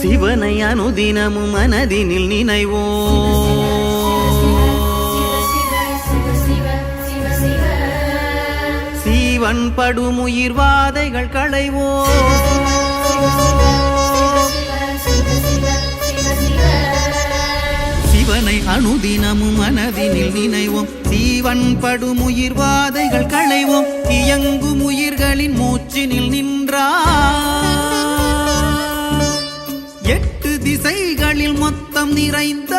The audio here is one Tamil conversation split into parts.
சிவனை அனுதினமும் மனதினில் நினைவோம். சீவன் படுமுயிர் வாதைகள் களைவோம். சிவனை அனுதினமும் மனதினில் நினைவோம். சீவன் படுமுயிர் வாதைகள் களைவோம். இயங்கும் உயிர்களின் மூச்சினில் நின்றார். திசைகளில் மொத்தம் நிறைந்த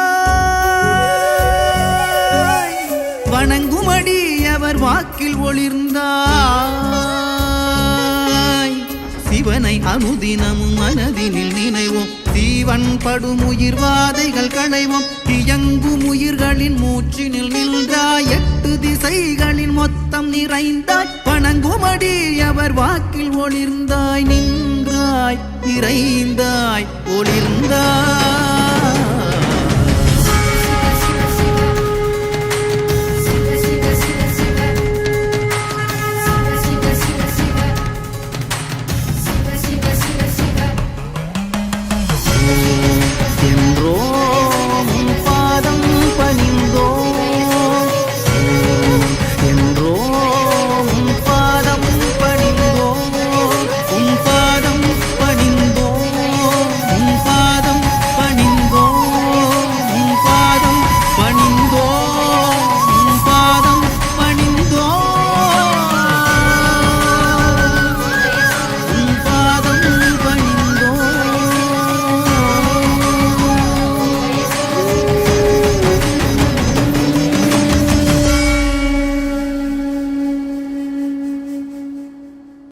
வணங்குமடி அவர் வாக்கில் ஒளிர்ந்தாய். சிவனை அனுதினமும் மனதினில் நினைவோம். தீவன் படும் உயிர் வாதைகள் களைவோம். இயங்கும் உயிர்களின் மூச்சினில் நின்றாய். எட்டு திசைகளின் மொத்தம் நிறைந்தாய். வணங்குமடி அவர் வாக்கில் ஒளிர்ந்தாய். நின்றாய் நிறைந்தாய் ஒளிர்ந்தாய்.